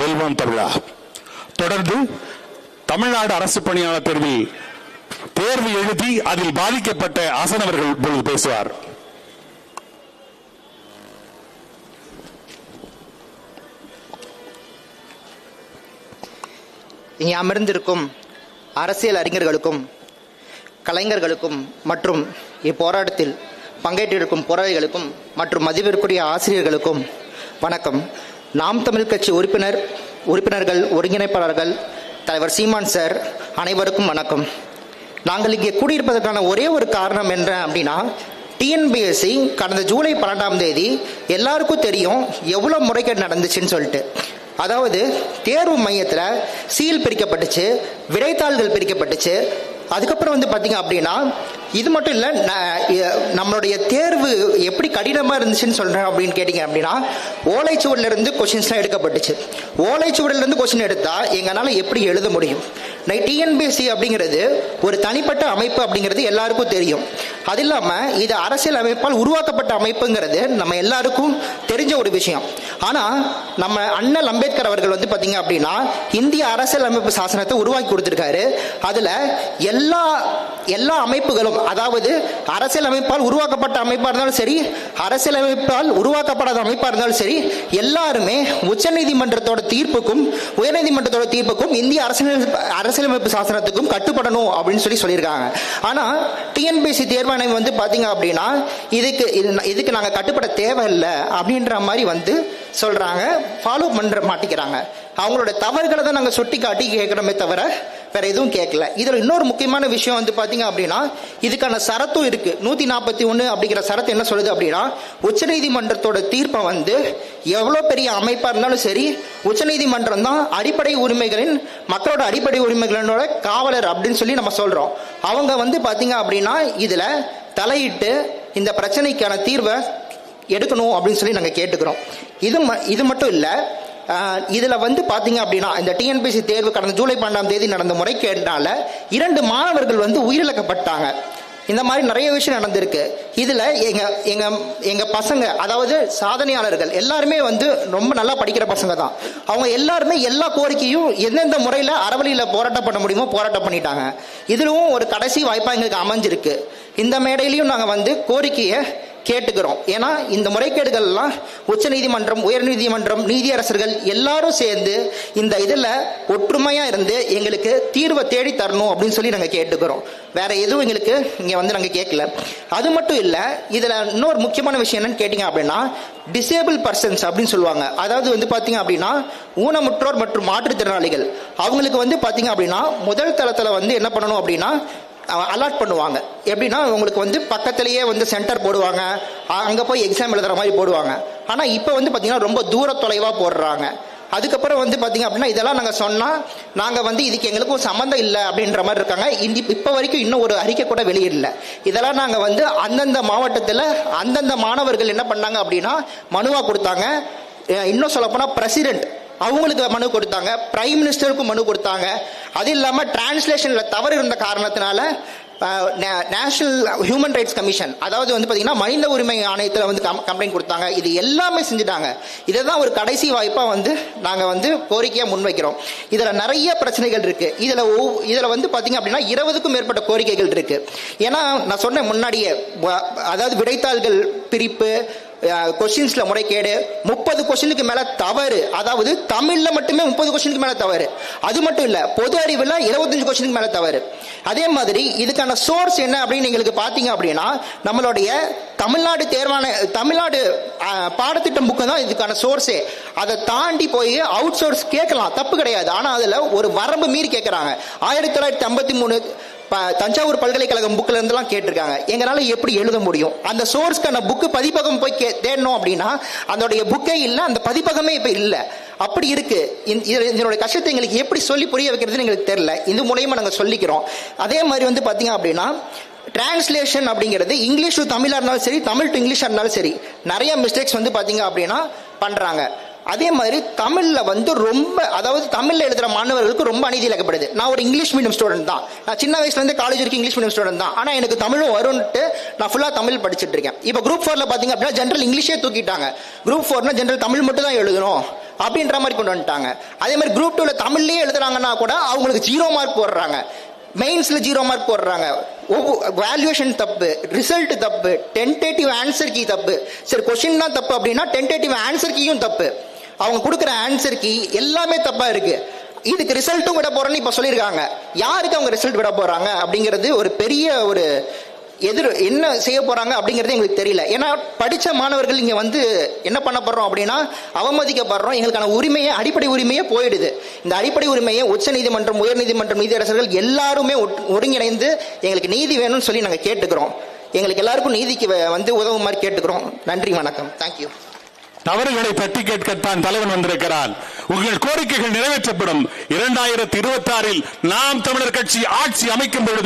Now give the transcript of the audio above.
வெல்வம் தமிழா தொடர்ந்து தமிழ்நாடு அரசு பணியாளர் தேர்வில் தேர்வு எழுதி அதில் பாதிக்கப்பட்ட ஆசனவர்கள் இப்பொழுது பேசுவார். இங்கே அமர்ந்திருக்கும் அரசியல் அறிஞர்களுக்கும் கலைஞர்களுக்கும் மற்றும் இப்போராட்டத்தில் பங்கேற்றிருக்கும் போராளிகளுக்கும் மற்றும் மதிப்பிற்குரிய ஆசிரியர்களுக்கும் வணக்கம். நாம் தமிழ் கட்சி உறுப்பினர் உறுப்பினர்கள் ஒருங்கிணைப்பாளர்கள் தலைவர் சீமான் சார் அனைவருக்கும் வணக்கம். நாங்கள் இங்கே கூடியிருப்பதற்கான ஒரே ஒரு காரணம் என்ன அப்படின்னா டிஎன்பிஎஸ்சி கடந்த ஜூலை பன்னெண்டாம் தேதி எல்லாருக்கும் தெரியும் எவ்வளோ முறைகேடு நடந்துச்சுன்னு சொல்லிட்டு. அதாவது தேர்வு மையத்தில் சீல் பிரிக்கப்பட்டுச்சு விடைத்தாள்கள் பிரிக்கப்பட்டுச்சு. அதுக்கப்புறம் வந்து பார்த்தீங்க அப்படின்னா இது மட்டும் இல்லை நம்மளுடைய தேர்வு எப்படி கடினமாக இருந்துச்சுன்னு சொல்கிறேன் அப்படின்னு கேட்டிங்க அப்படின்னா ஓலைச்சுவடில இருந்து கொஷின்ஸ்லாம் எடுக்கப்பட்டுச்சு. ஓலைச்சுவடில இருந்து கொஷின் எடுத்தால் எங்களால் எப்படி எழுத முடியும்? டிஎன்பிஎஸ்சி அப்படிங்கிறது ஒரு தனிப்பட்ட அமைப்பு அப்படிங்கிறது எல்லாருக்கும் தெரியும். அது இல்லாமல் இது அரசியல் அமைப்பால் உருவாக்கப்பட்ட அமைப்புங்கிறது நம்ம எல்லாருக்கும் தெரிஞ்ச ஒரு விஷயம். ஆனால் நம்ம அண்ணல் அம்பேத்கர் அவர்கள் வந்து பார்த்தீங்க அப்படின்னா இந்திய அரசியல் அமைப்பு சாசனத்தை உருவாக்கி கொடுத்துருக்காரு. அதில் எல்லா எல்லா அமைப்புகளும் அதாவது அரசியல் அமைப்பால் உருவாக்கப்பட்ட அமைப்பாக இருந்தாலும் சரி அரசியல் அமைப்பால் உருவாக்கப்படாத அமைப்பாக இருந்தாலும் சரி எல்லாருமே உச்சநீதிமன்றத்தோட தீர்ப்புக்கும் உயர்நீதிமன்றத்தோட தீர்ப்புக்கும் இந்திய அரசியல் அரசியலமைப்பு சாசனத்துக்கும் கட்டுப்படணும் அப்படின்னு சொல்லி சொல்லியிருக்காங்க. ஆனால் டிஎன்பிசி தேர்வாணையம் வந்து பார்த்தீங்க அப்படின்னா இதுக்கு இது- இதுக்கு நாங்கள் கட்டுப்பட தேவையில்லை அப்படின்ற மாதிரி வந்து சொல்கிறாங்க ஃபாலோ பண்ணுற மாட்டிக்கிறாங்க. அவங்களோட தவறுகளை தான் நாங்கள் சுட்டி காட்டி கேட்குறோமே தவிர வேற எதுவும் கேட்கல. இதில் இன்னொரு முக்கியமான விஷயம் வந்து பார்த்தீங்க அப்படின்னா இதுக்கான சரத்தும் இருக்கு. நூற்றி நாற்பத்தி ஒன்று அப்படிங்கிற சரத்து என்ன சொல்லுது அப்படின்னா உச்சநீதிமன்றத்தோட தீர்ப்பை வந்து எவ்வளோ பெரிய அமைப்பாக இருந்தாலும் சரி உச்சநீதிமன்றம் தான் அடிப்படை உரிமைகளின் மக்களோட அடிப்படை உரிமைகளோட காவலர் அப்படின்னு சொல்லி நம்ம சொல்கிறோம் அவங்க வந்து பார்த்தீங்க அப்படின்னா இதில் தலையிட்டு இந்த பிரச்சனைக்கான தீர்வை எடுக்கணும் அப்படின்னு சொல்லி நாங்கள் கேட்டுக்கிறோம். இது ம- இது மட்டும் இல்லை இதில் வந்து பார்த்தீங்க அப்படின்னா இந்த டிஎன்பிசி தேர்வு கடந்த ஜூலை பன்னெண்டாம் தேதி நடந்த முறைகேடுனால இரண்டு மாணவர்கள் வந்து உயிரிழக்கப்பட்டாங்க. இந்த மாதிரி நிறைய விஷயம் நடந்திருக்கு. இதில் எங்கள் எங்கள் எங்கள் பசங்க அதாவது சாதனையாளர்கள் எல்லாருமே வந்து ரொம்ப நல்லா படிக்கிற பசங்க தான். அவங்க எல்லாருமே எல்லா கோரிக்கையும் எந்தெந்த முறையில் அறவழியில் போராட்டம் பண்ண முடியுமோ போராட்டம் பண்ணிட்டாங்க. இதிலும் ஒரு கடைசி வாய்ப்பாக எங்களுக்கு அமைஞ்சிருக்கு. இந்த மேடையிலையும் நாங்கள் வந்து கோரிக்கையை கேட்டுக்கிறோம். ஏன்னா இந்த முறைகேடுகள்லாம் உச்சநீதிமன்றம் உயர்நீதிமன்றம் நீதியரசர்கள் எல்லாரும் சேர்ந்து இந்த இதில் ஒற்றுமையாக இருந்து எங்களுக்கு தீர்வை தேடி தரணும் அப்படின்னு சொல்லி நாங்கள் கேட்டுக்கிறோம். வேற எதுவும் எங்களுக்கு இங்கே வந்து நாங்கள் கேட்கல அது மட்டும் இல்லை இதில் இன்னொரு முக்கியமான விஷயம் என்னன்னு கேட்டிங்க அப்படின்னா டிசேபிள் பர்சன்ஸ் அப்படின்னு சொல்லுவாங்க. அதாவது வந்து பார்த்தீங்க அப்படின்னா ஊனமுற்றோர் மற்றும் மாற்றுத்திறனாளிகள். அவங்களுக்கு வந்து பார்த்தீங்க அப்படின்னா முதல் தளத்தில் வந்து என்ன பண்ணணும் அப்படின்னா அலாட் பண்ணுவாங்க. எப்படின்னா உங்களுக்கு வந்து பக்கத்துலேயே வந்து சென்டர் போடுவாங்க. அங்கே போய் எக்ஸாம் எழுதுற மாதிரி போடுவாங்க. ஆனால் இப்போ வந்து பார்த்தீங்கன்னா ரொம்ப தூர தொலைவாக போடுறாங்க. அதுக்கப்புறம் வந்து பார்த்தீங்க அப்படின்னா இதெல்லாம் நாங்கள் சொன்னால் நாங்கள் வந்து இதுக்கு எங்களுக்கும் சம்மந்தம் இல்லை அப்படின்ற மாதிரி இருக்காங்க. இந்த இப்போ வரைக்கும் இன்னும் ஒரு அறிக்கை கூட வெளியிடல. இதெல்லாம் நாங்கள் வந்து அந்தந்த மாவட்டத்தில் அந்தந்த மாணவர்கள் என்ன பண்ணாங்க அப்படின்னா மனுவாக கொடுத்தாங்க. இன்னும் சொல்லப்போனால் பிரசிடென்ட் அவங்களுக்கு மனு கொடுத்தாங்க. பிரைம் மினிஸ்டருக்கும் மனு கொடுத்தாங்க. அது இல்லாமல் டிரான்ஸ்லேஷனில் தவறு இருந்த காரணத்தினால நேஷனல் ஹியூமன் ரைட்ஸ் கமிஷன் அதாவது வந்து பார்த்தீங்கன்னா மனித உரிமை ஆணையத்தில் வந்து கம் கம்ப்ளைண்ட் கொடுத்தாங்க. இது எல்லாமே செஞ்சுட்டாங்க. இதை தான் ஒரு கடைசி வாய்ப்பாக வந்து நாங்கள் வந்து கோரிக்கையாக முன்வைக்கிறோம். இதில் நிறைய பிரச்சனைகள் இருக்குது இதில் இதில் வந்து பார்த்தீங்க அப்படின்னா இருபதுக்கும் மேற்பட்ட கோரிக்கைகள் இருக்குது ஏன்னா நான் சொன்னேன் முன்னாடியே அதாவது விடைத்தாள்கள் பிரிப்பு கொஸ்டின்ஸ்ல முறைகேடு. முப்பது கொஸ்டினுக்கு மேல தவறு. அதாவது தமிழ்ல மட்டுமே முப்பது கொஸ்டினுக்கு மேல தவறு. அது மட்டும் இல்ல பொது அறிவுல 25 கொஸ்டினுக்கு மேல தவறு. அதே மாதிரி இதுக்கான சோர்ஸ் என்ன அப்படின்னு எங்களுக்கு பாத்தீங்க அப்படின்னா நம்மளுடைய தமிழ்நாடு தேர்வான தமிழ்நாடு பாடத்திட்டம் புக்கு தான் இதுக்கான சோர்ஸே அதை தாண்டி போய் அவுட் சோர்ஸ் கேட்கலாம். தப்பு கிடையாது. ஆனா அதுல ஒரு வரம்பு மீறி கேட்கறாங்க ஆயிரத்தி தொள்ளாயிரத்தி ஐம்பத்தி மூணு தஞ்சாவூர் பல்கலைக்கழகம் புக்ல இருந்தெல்லாம் கேட்டிருக்காங்க. எங்களால எப்படி எழுத முடியும்? அந்த சோர்ஸ்க்கான புக்கு பதிப்பகம் போய் கே- தேடணும் அப்படின்னா அதோடைய புக்கே இல்லை அந்த பதிப்பகமே இப்ப இல்லை. அப்படி இருக்கு. இந்த- இது- இதனுடைய கஷ்டத்தை எங்களுக்கு எப்படி சொல்லி புரிய வைக்கிறதுன்னு எங்களுக்கு தெரியல. இது மூலயமா நாங்கள் சொல்லிக்கிறோம். அதே மாதிரி வந்து பாத்தீங்க அப்படின்னா டிரான்ஸ்லேஷன் அப்படிங்கிறது இங்கிலீஷ் டு தமிழாக இருந்தாலும் சரி தமிழ் டு இங்கிலீஷாக இருந்தாலும் சரி நிறைய மிஸ்டேக்ஸ் வந்து பார்த்தீங்க அப்படின்னா பண்ணுறாங்க அதே மாதிரி தமிழ்ல வந்து ரொம்ப அதாவது தமிழ்ல எழுதுற மாணவர்களுக்கு ரொம்ப அநீதி இழக்கப்படுது. நான் ஒரு இங்கிலீஷ் மீடியம் ஸ்டூடெண்ட் தான். நான் சின்ன வயசுல இருந்து காலேஜ் வரைக்கும் இங்கிலீஷ் மீடியம் ஸ்டூடெண்ட் தான். ஆனா எனக்கு தமிழும் வரும்ட்டு நான் ஃபுல்லா தமிழ் படிச்சிட்டு இருக்கேன். இப்போ குரூப் ஃபோர்ல பாத்தீங்க அப்படின்னா ஜென்ரல் இங்கிலீஷே தூக்கிட்டாங்க. குரூப் ஃபோர்னா ஜென்ரல் தமிழ் மட்டும் தான் எழுதணும் அப்படின்ற மாதிரி கொண்டு வந்துட்டாங்க. அதே மாதிரி குரூப் டூல தமிழ்லயே எழுதுறாங்கன்னா கூட அவங்களுக்கு ஜீரோ மார்க் போடுறாங்க. மெயின்ஸ்ல ஜீரோ மார்க் போடுறாங்க. வேல்யூஷன் தப்பு ரிசல்ட் தப்பு டென்டேட்டிவ் ஆன்சர் கீ தப்பு. சரி கொஸ்டின் தான் தப்பு அப்படின்னா டென்டேட்டிவ் ஆன்சர் கீயும் தப்பு. அவங்க கொடுக்குற ஆன்சருக்கு எல்லாமே தப்பா இருக்கு. இதுக்கு ரிசல்ட்டும் விட போறேன்னு இப்ப சொல்லியிருக்காங்க. யாருக்கு அவங்க ரிசல்ட் விட போறாங்க அப்படிங்கிறது ஒரு பெரிய ஒரு எதிர் என்ன செய்ய போறாங்க அப்படிங்கிறது எங்களுக்கு தெரியல. ஏன்னா படிச்ச மாணவர்கள் இங்க வந்து என்ன பண்ண போறோம் அப்படின்னா அவமதிக்கப்படுறோம். எங்களுக்கான உரிமையை அடிப்படை உரிமையே போயிடுது. இந்த அடிப்படை உரிமையை உச்ச நீதிமன்றம் உயர் நீதிமன்றம் நீதியரசர்கள் எல்லாருமே ஒட்- ஒருங்கிணைந்து எங்களுக்கு நீதி வேணும்னு சொல்லி நாங்க கேட்டுக்கிறோம். எங்களுக்கு எல்லாருக்கும் நீதிக்கு வந்து வந்து உதவுமாறு கேட்டுக்கிறோம். நன்றி வணக்கம். தேங்க்யூ தவறுகளை தட்டி கேட்கத்தான் தலைவன் வந்திருக்கிறான் உங்கள் கோரிக்கைகள் நிறைவேற்றப்படும். இரண்டாயிரத்தி இருபத்தி ஆறில் நாம் தமிழர் கட்சி ஆட்சி அமைக்கும் பொழுது